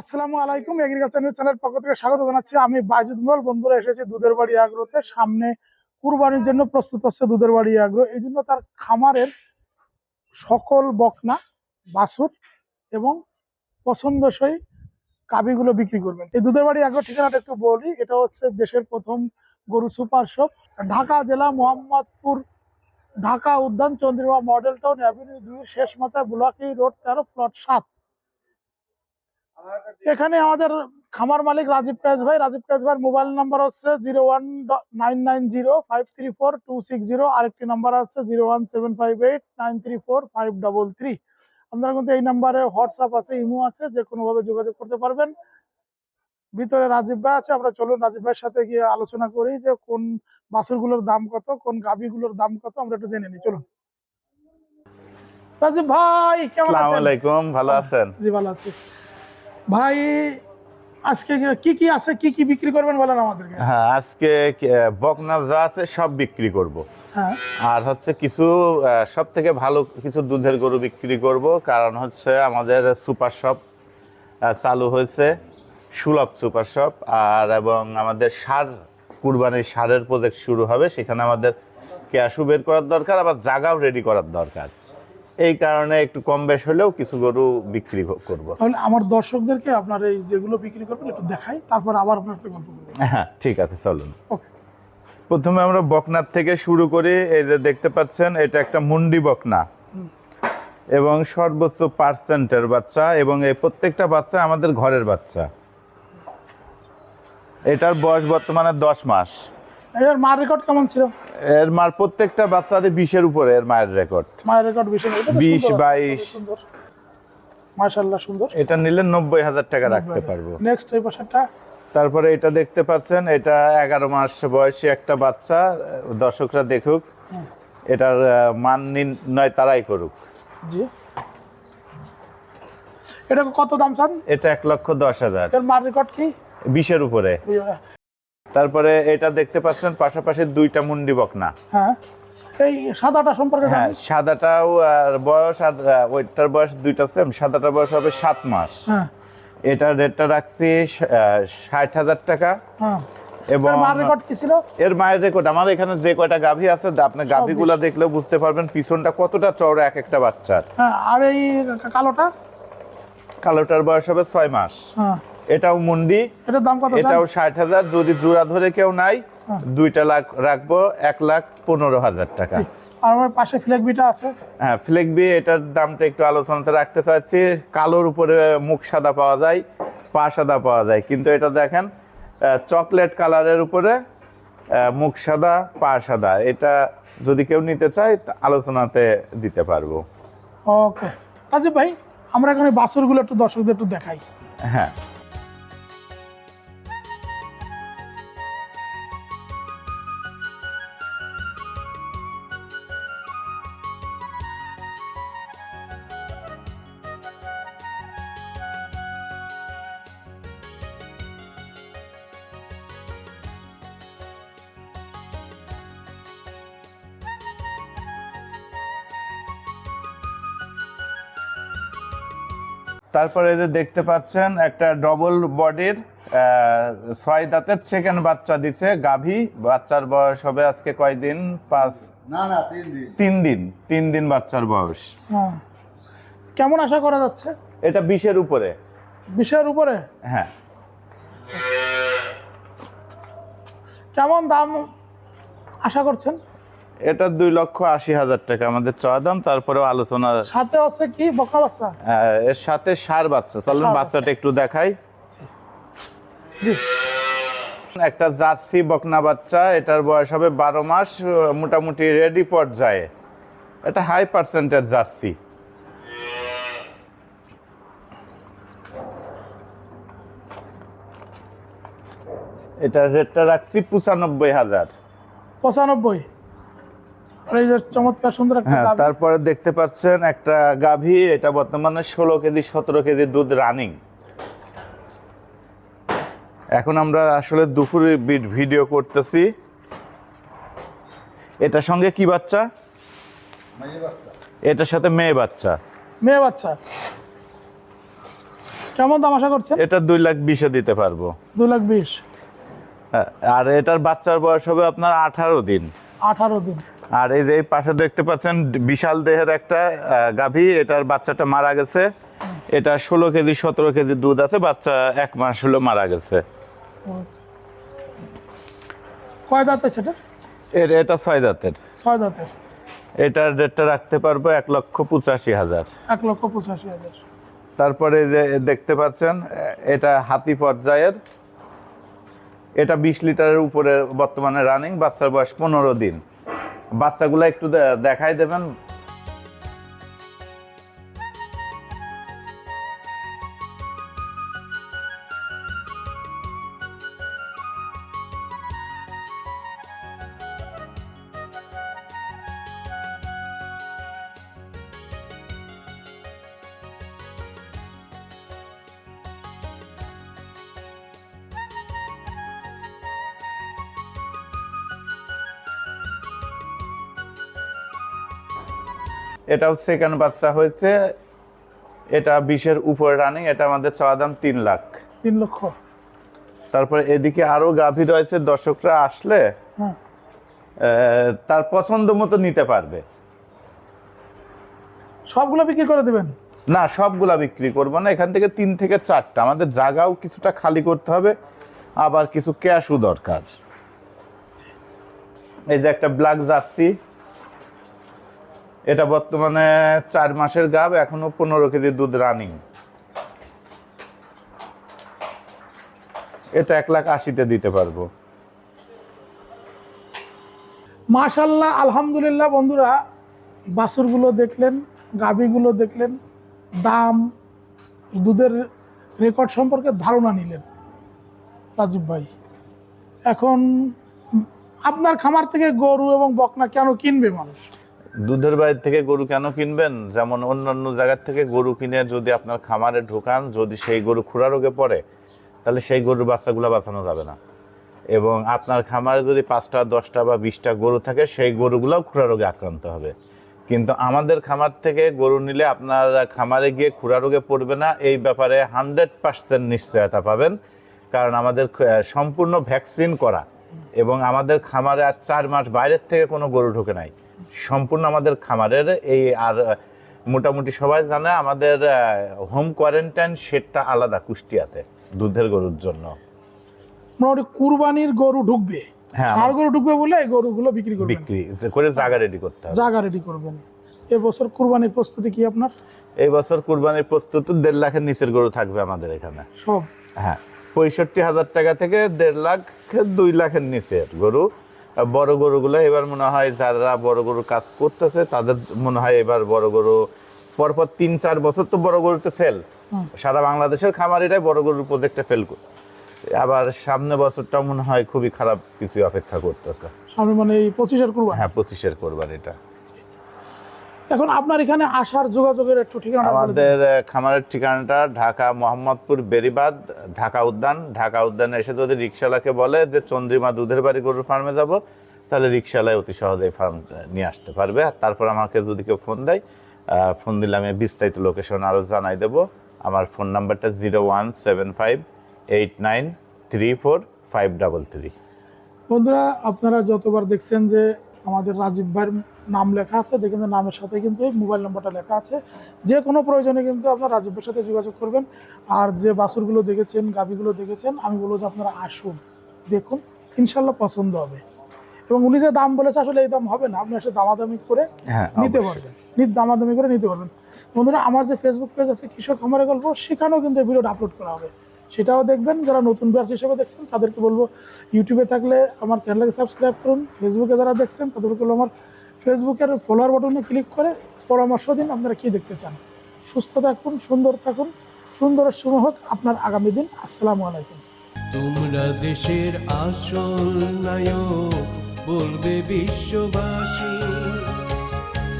আসসালামু আলাইকুম agriculture news channel পক্ষ থেকে স্বাগত জানাচ্ছি। আমি বাইজুদ মোল, বন্ধুরা এসেছি দুধের বাড়ি আগ্রোতে। সামনে কুরবানির জন্য প্রস্তুত হচ্ছে দুধের বাড়ি আগ্রহ এই জন্য তার খামারের সকল বকনা বাসুর এবং পছন্দসই কাবিগুলো বিক্রি করবেন। এই দুধের বাড়ি আগ্রো ঠিকানাটা একটু বলি। এটা হচ্ছে দেশের প্রথম গরু সুপার শপ। ঢাকা জেলা মোহাম্মদপুর, ঢাকা উদ্যান চন্দ্রিমা মডেল টাউন অ্যাভিনিউ দুই শেষ মাথায় বুলাকি রোড তেরো, প্লট সাত। এখানে আমাদের খামার মালিক রাজীব কাজ ভাই। রাজীব কাজ ভাইয়ের মোবাইল নাম্বার হচ্ছে zero one nine nine zero five three four two six zero. আরেকটি নাম্বার আছে zero one seven five eight nine three four five double three. আপনারা কিন্তু এই নাম্বারে হোয়াটসঅ্যাপ আছে ইমো আছে যে কোনোভাবে যোগাযোগ করতে পারবেন। ভিতরে রাজীব ভাই আছে আমরা চলুন রাজীব ভাইয়ের সাথে গিয়ে আলোচনা করি যে কোন বাছুরগুলোর দাম কত কোন গাভীগুলোর দাম কত আমরা একটু জেনে নিই। চলুন। রাজীব ভাই কেমন আসসালামু আছেন আলাইকুম ভালো আছেন? জি ভালো আছি। ভাই আজকে কি কি আছে কি কি বিক্রি করবেন বলেন আমাদেরকে? হ্যাঁ আজকে বকনা যা আছে সব বিক্রি করব। হ্যাঁ। আর হচ্ছে কিছু সব থেকে ভালো কিছু দুধের গরু বিক্রি করব। কারণ হচ্ছে আমাদের সুপার শপ চালু হয়েছে সুলভ সুপার শপ। আর এবং আমাদের সার কুরবানির সারের প্রজেক্ট শুরু হবে। সেখানে আমাদের ক্যাশও বের করার দরকার আবার জায়গাও রেডি করার দরকার। এই কারণে একটু কম বেশ হলেও কিছু গরু বিক্রি করব। তাহলে আমার দর্শকদেরকে আপনার এই যেগুলো বিক্রি করবেন একটু দেখাই তারপর আবার আপনার সাথে গল্প করব। হ্যাঁ ঠিক আছে চলুন। ওকে প্রথমে আমরা বকনার থেকে শুরু করি এই যে দেখতে পাচ্ছেন এটা একটা মুন্ডি বকনা। এবং সর্বোচ্চ পার্সেন্টের বাচ্চা এবং এই প্রত্যেকটা বাচ্চা আমাদের ঘরের বাচ্চা। এটার বয়স বর্তমানে দশ মাস। এর মার রেকর্ড কেমন ছিল? এর মার প্রত্যেকটা বাচ্চাদের বিশের উপরে এর মায়ের রেকর্ড মায়ের রেকর্ড বিশ বিশ, বাইশ। মাশাল্লাহ সুন্দর। এটা নিলে নব্বই হাজার টাকা রাখতে পারব। নেক্সট এই তারপরে এটা দেখতে পাচ্ছেন এটা এগারো মাস বয়সী একটা বাচ্চা দর্শকরা দেখুক। এটার মান নির্ণয় তারাই করুক। জি। এটা কত দাম চান? এটা এক লক্ষ দশ হাজার। এর মার রেকর্ড কি? বিশের উপরে। তারপরে এটা দেখতে পাচ্ছেন পাশাপাশি দুইটা মুন্ডি বকনা। হ্যাঁ এই সাদাটা সম্পর্কে হ্যাঁ সাদাটাও আর বয়স আর ওইটার বয়স দুইটা সেম সাদাটার বয়স হবে সাত মাস। হ্যাঁ। এটা রেটটা রাখছি ষাট হাজার টাকা। হ্যাঁ। এবং এর মায়ের রেকর্ড আমাদের এখানে যে কয়টা গাভী আছে আপনি গাভীগুলা দেখলেও বুঝতে পারবেন পিছনটা কতটা চওড়া এক একটা বাচ্চার। হ্যাঁ আর এই কালোটা? কালোটার বয়স হবে ছয় মাস। হ্যাঁ। এটাও মুন্ডি। এটার দাম কত এটাও ষাট হাজার। যদি জোড়া ধরে কেউ নাই হ্যাঁ। দুইটা লাখ রাখব এক লাখ পনেরো হাজার টাকা। আর আমার পাশে ফ্ল্যাগ বিটা আছে। হ্যাঁ ফ্লেক বি এটার দামটা একটু আলোচনাতে রাখতে চাচ্ছি। কালোর উপরে মুখ সাদা পাওয়া যায় পা সাদা পাওয়া যায়। কিন্তু এটা দেখেন চকলেট কালারের উপরে মুখ সাদা পা সাদা। এটা যদি কেউ নিতে চায় আলোচনাতে দিতে পারব। ওকে রাজীব ভাই আমরা এখানে বাছুরগুলো একটু দর্শকদের একটু দেখাই। হ্যাঁ। তারপরে এই যে দেখতে পাচ্ছেন একটা ডবল বডির ছয় দাঁতের সেকেন্ড বাচ্চা দিছে গাভী। বাচ্চার বয়স হবে আজকে কয়দিন? পাঁচ না না তিন দিন। তিন দিন। বাচ্চার বয়স। হ্যাঁ কেমন আশা করা যাচ্ছে? এটা বিশের উপরে। বিষয়ের উপরে? হ্যাঁ। কেমন দাম আশা করছেন? এটা দুই লক্ষ আশি হাজার টাকা। আমাদের চাওয়া দাম তারপরেও আলোচনা সাথে আছে কি? বকনা বাচ্চা এর সাথে সার বাচ্চা। চলুন বাচ্চাটা একটু দেখাই। জি। একটা জার্সি বকনা বাচ্চা এটার বয়স হবে বারো মাস মোটামুটি রেডি পর্যায়ে। এটা হাই পার্সেন্টের জার্সি। এটা রেটটা রাখছি পঁচানব্বই হাজার। পঁচানব্বই? চমৎকার সুন্দর একটা হ্যাঁ তারপরে দেখতে পাচ্ছেন একটা গাভী এটা বর্তমানে ষোলো কেজি সতেরো কেজি দুধ রানিং। এখন আমরা আসলে দুপুরে ভিডিও করতেছি। এটার সঙ্গে কি বাচ্চা। এটার সাথে মেয়ে বাচ্চা। মেয়ে বাচ্চা। কেমন দাম আশা করছেন? এটা দুই লাখ বিশে দিতে পারব। দুই লাখ বিশ। হ্যাঁ, আর এটার বাচ্চার বয়স হবে আপনার আঠারো দিন। আঠারো দিন। আর এই যে এই পাশে দেখতে পাচ্ছেন বিশাল দেহের একটা গাভী। এটার বাচ্চাটা মারা গেছে। এটা ষোলো কেজি সতেরো কেজি দুধ আছে। বাচ্চা এক মাস হলো মারা গেছে। কয় দাঁতের সেটা? এর এটা ছয় দাঁতের। ছয় দাঁতের। এটার রেটটা রাখতে পারব এক লক্ষ পঁচাশি হাজার। এক লক্ষ পঁচাশি হাজার। তারপরে যে দেখতে পাচ্ছেন এটা হাতি পর্যায়ের। এটা বিশ লিটারের উপরে বর্তমানে রানিং বাচ্চার বয়স পনেরো দিন। বাচ্চাগুলো একটু দেখাই দেবেন। এটাও সেকেন্ড বাচ্চা হয়েছে। এটা বিশের উপরে রানিং এটা আমাদের চাওয়া দাম তিন লাখ। তিন লক্ষ। তারপরে এদিকে আরও গাভী রয়েছে দর্শকরা আসলে হ্যাঁ। তার পছন্দ মতো নিতে পারবে। সবগুলো বিক্রি করে দেবেন? না সবগুলা বিক্রি করব না এখান থেকে তিন থেকে চারটা। আমাদের জায়গাও কিছুটা খালি করতে হবে আবার কিছু ক্যাশও দরকার। এই যে একটা ব্ল্যাক জার্সি এটা বর্তমানে চার মাসের গাব, এখনও পনেরো কেজি দুধ রানিং এটা এক লাখ আশিতে দিতে পারব। মাশাল্লাহ, আলহামদুলিল্লাহ বন্ধুরা, বাছুরগুলো দেখলেন, গাভীগুলো দেখলেন, দাম, দুধের রেকর্ড সম্পর্কে ধারণা নিলেন। রাজীব ভাই, এখন আপনার খামার থেকে গরু এবং বকনা কেন কিনবে মানুষ? দুধের বাড়ির থেকে গরু কেন কিনবেন? যেমন অন্যান্য জায়গার থেকে গরু কিনে যদি আপনার খামারে ঢোকান, যদি সেই গরু খুরা রোগে পড়ে, তাহলে সেই গরুর বাচ্চাগুলো বাঁচানো যাবে না। এবং আপনার খামারে যদি পাঁচটা, দশটা বা বিশটা গরু থাকে, সেই গরুগুলোও খুরা রোগে আক্রান্ত হবে। কিন্তু আমাদের খামার থেকে গরু নিলে আপনার খামারে গিয়ে খুরা রোগে পড়বে না, এই ব্যাপারে হান্ড্রেড পার্সেন্ট নিশ্চয়তা পাবেন। কারণ আমাদের সম্পূর্ণ ভ্যাকসিন করা এবং আমাদের খামারে আজ চার মাস বাইরের থেকে কোনো গরু ঢোকে নাই। সম্পূর্ণ আমাদের খামারের এই আর মোটামুটি সবাই জানে আমাদের হোম কোয়ারেন্টাইন শেডটা আলাদা কুষ্টিয়াতে দুধের গরুর জন্য। মোটামুটি কুরবানির গরু ঢুকবে। হ্যাঁ ষাড় গরু ঢুকবে বলে এই গরুগুলো বিক্রি করবেন। বিক্রি করে জায়গা রেডি করতে হবে। জায়গা রেডি করবেন। এবছর কুরবানির প্রস্তুতি কি আপনার? এই বছর কুরবানির প্রস্তুত দেড় লাখের নিচের গরু থাকবে আমাদের এখানে। সব? হ্যাঁ পঁয়ষট্টি হাজার টাকা থেকে দেড় লাখ দুই লাখের নিচের গরু। আর বড় গরুগুলো এবার মনে হয় যারা বড় গরু কাজ করতেছে তাদের মনে হয় এবার বড় গরু পরপর তিন চার বছর তো বড় গরুতে ফেল সারা বাংলাদেশের খামারিরাই বড় গরুর প্রজেক্টে ফেল আবার সামনে বছরটা মনে হয় খুবই খারাপ কিছু অপেক্ষা করতেছে। সামনে মানে এই পঁচিশের কুরবানি? হ্যাঁ পঁচিশের কোরবানিটা। এখন আপনার এখানে আসার যোগাযোগের একটু ঠিকানা আমাদের খামারের ঠিকানাটা ঢাকা মোহাম্মদপুর বেরিবাদ ঢাকা উদ্যান। ঢাকা উদ্যানে এসে যদি রিক্সাওয়ালাকে বলে যে চন্দ্রিমা দুধের বাড়ি গরুর ফার্মে যাব তাহলে রিক্সাওয়ালায় অতি সহজেই ফার্ম নিয়ে আসতে পারবে। আর তারপর আমাকে যদি কেউ ফোন দেয় ফোন দিলে আমি বিস্তারিত লোকেশন আরও জানাই দেব। আমার ফোন নাম্বারটা zero one seven five eight nine three four five double three. বন্ধুরা আপনারা যতবার দেখছেন যে আমাদের রাজীব ভাইয়ের নাম লেখা আছে দেখেন নামের সাথে কিন্তু এই মোবাইল নাম্বারটা লেখা আছে। যে কোনো প্রয়োজনে কিন্তু আপনার রাজীব ভাইয়ের সাথে যোগাযোগ করবেন। আর যে বাছুরগুলো দেখেছেন গাভিগুলো দেখেছেন আমি বলব যে আপনারা আসুন দেখুন ইনশাল্লাহ পছন্দ হবে। এবং উনি যে দাম বলেছে আসলে এই দাম হবে না আপনি এসে দামাদামি করে হ্যাঁ নিতে পারবেন। দামাদামি করে নিতে পারবেন। বন্ধুরা আমার যে ফেসবুক পেজ আছে কৃষক খামারের গল্প সেখানেও কিন্তু এই ভিডিওটা আপলোড করা হবে। সেটাও দেখবেন যারা নতুন ব্যাচ হিসেবে দেখছেন তাদেরকে বলব ইউটিউবে থাকলে আমার চ্যানেলকে সাবস্ক্রাইব করুন ফেসবুকে যারা দেখছেন তাদেরকে বলব আমার ফেসবুকের ফলোয়ার বাটনে ক্লিক করে পরামর্শ দিন আপনারা কী দেখতে চান। সুস্থ থাকুন, সুন্দর থাকুন সুন্দরের সময় হোক আপনার আগামী দিন। আসসালামু আলাইকুম। তোমরা দেশের আসল নায়ক, বলবে বিশ্ববাসী।